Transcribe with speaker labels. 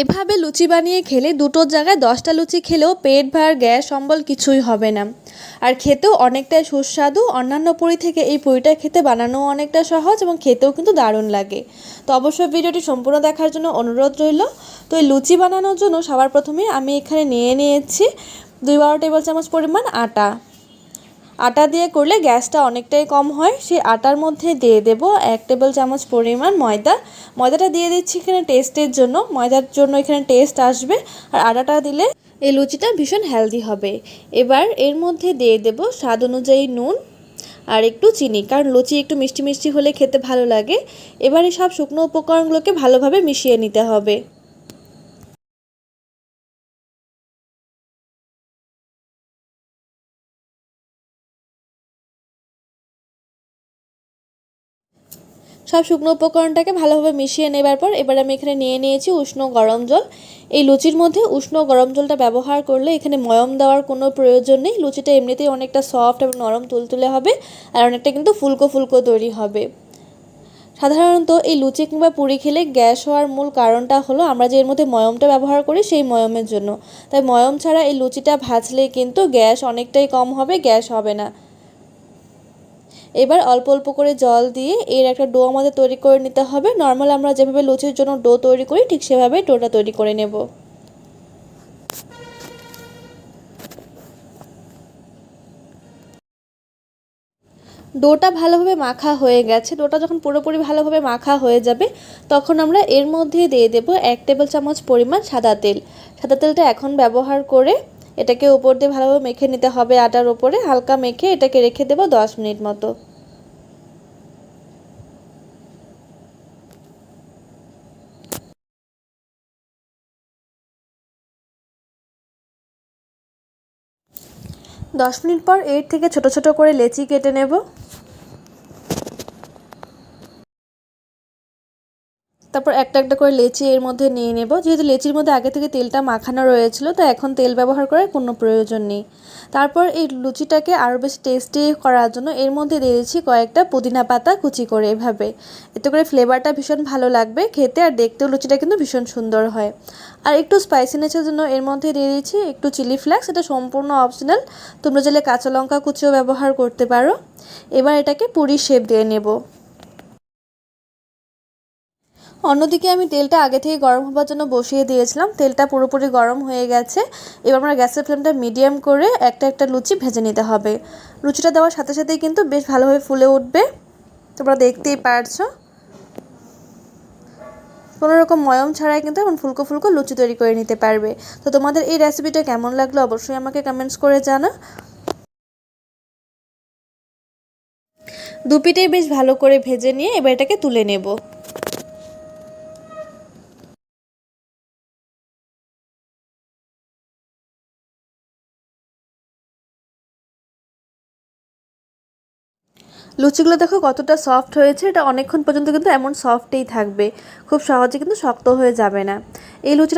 Speaker 1: এভাবে লুচি বানিয়ে খেলে দুটোর জায়গায় দশটা লুচি খেলেও পেট ভার, গ্যাস অম্বল কিছুই হবে না। আর খেতেও অনেকটাই সুস্বাদু। অন্যান্য পুরি থেকে এই পুরিটা খেতে বানানোও অনেকটা সহজ এবং খেতেও কিন্তু দারুণ লাগে। তো অবশ্যই ভিডিওটি সম্পূর্ণ দেখার জন্য অনুরোধ রইল। তো এই লুচি বানানোর জন্য সবার প্রথমে আমি এখানে নিয়ে নিয়েছি দুই বারো টেবিল চামচ পরিমাণ আটা। আটা দিয়ে করলে গ্যাসটা অনেকটাই কম হয়। সেই আটার মধ্যে দিয়ে দেব এক টেবিল চামচ পরিমাণ ময়দা। ময়দাটা দিয়ে দিচ্ছি এখানে টেস্টের জন্য। ময়দার জন্য এখানে টেস্ট আসবে। আর আটাটা দিলে এই লুচিটা ভীষণ হেলদি হবে। এবার এর মধ্যে দিয়ে দেব স্বাদ অনুযায়ী নুন আর একটু চিনি। কারণ লুচি একটু মিষ্টি মিষ্টি হলে খেতে ভালো লাগে। এবার এই সব শুকনো উপকরণগুলোকে ভালোভাবে মিশিয়ে নিতে হবে। সব শুকনো উপকরণটাকে ভালোভাবে মিশিয়ে নেবার পর এবার আমি এখানে নিয়ে নিয়েছি উষ্ণ গরম জল। এই লুচির মধ্যে উষ্ণ গরম জলটা ব্যবহার করলে এখানে ময়ম দেওয়ার কোনো প্রয়োজন নেই। লুচিটা এমনিতেই অনেকটা সফট এবং নরম তুলতুলে হবে আর অনেকটা কিন্তু ফুলকো ফুলকো তৈরি হবে। সাধারণত এই লুচি কিংবা পুরি খেলে গ্যাস হওয়ার মূল কারণটা হলো আমরা যে এর মধ্যে ময়মটা ব্যবহার করি সেই ময়মের জন্য। তাই ময়ম ছাড়া এই লুচিটা ভাজলে কিন্তু গ্যাস অনেকটাই কম হবে, গ্যাস হবে না। এবার অল্প অল্প করে জল দিয়ে এর একটা ডো আমাদের তৈরি করে নিতে হবে। নর্মাল আমরা যেভাবে লুচির জন্য ডো তৈরি করি, ঠিক সেভাবে ডোটা তৈরি করে নেব। ডোটা ভালোভাবে মাখা হয়ে গেছে। ডোটা যখন পুরোপুরি ভালোভাবে মাখা হয়ে যাবে, তখন আমরা এর মধ্যে দিয়ে দেব এক টেবিল চামচ পরিমাণ সাদা তেল। সাদা তেলটা এখন ব্যবহার করে এটাকে উপর দিয়ে ভালোভাবে মেখে নিতে হবে আটার ওপরে হালকা মেখে এটাকে রেখে দেবো দশ মিনিট মতো। দশ মিনিট পর এর থেকে ছোট ছোট করে লেচি কেটে নেব। তারপর একটা একটা করে লেচি এর মধ্যে নিয়ে নেব। যেহেতু লেচির মধ্যে আগে থেকে তেলটা মাখানো রয়েছিল, তো এখন তেল ব্যবহার করার কোনো প্রয়োজন নেই। তারপর এই লুচিটাকে আরও বেশি টেস্টি করার জন্য এর মধ্যে দিয়ে দিচ্ছি কয়েকটা পুদিনা পাতা কুচি করে এভাবে। এতে করে ফ্লেভারটা ভীষণ ভালো লাগবে খেতে আর দেখতেও লুচিটা কিন্তু ভীষণ সুন্দর হয়। আর একটু স্পাইসিনেসের জন্য এর মধ্যে দিয়ে দিচ্ছি একটু চিলি ফ্লেক্স এটা সম্পূর্ণ অপশনাল তোমরা চাইলে কাঁচা লঙ্কা কুচিও ব্যবহার করতে পারো। এবার এটাকে পুরি শেপ দিয়ে নেব। অন্যদিকে আমি তেলটা আগে থেকে গরম হবার জন্য বসিয়ে দিয়েছিলাম। তেলটা পুরোপুরি গরম হয়ে গেছে। এবার আমরা গ্যাসের ফ্লেমটা মিডিয়াম করে একটা একটা লুচি ভেজে নিতে হবে। লুচিটা দেওয়ার সাথে সাথেই কিন্তু বেশ ভালোভাবে ফুলে উঠবে। তোমরা দেখতেই পারছ। কোনো রকম ময়ম ছাড়াই কিন্তু এখন ফুলকো ফুলকো লুচি তৈরি করে নিতে পারবে। তো তোমাদের এই রেসিপিটা কেমন লাগল অবশ্যই আমাকে কমেন্টস করে জানা। দুপিটাই বেশ ভালো করে ভেজে নিয়ে এবার এটাকে তুলে নেব। লুচিগুলো দেখো কতটা সফট হয়েছে। এটা অনেকক্ষণ পর্যন্ত কিন্তু এমন সফটেই থাকবে। খুব সহজে কিন্তু শক্ত হয়ে যাবে না। এই লুচিটা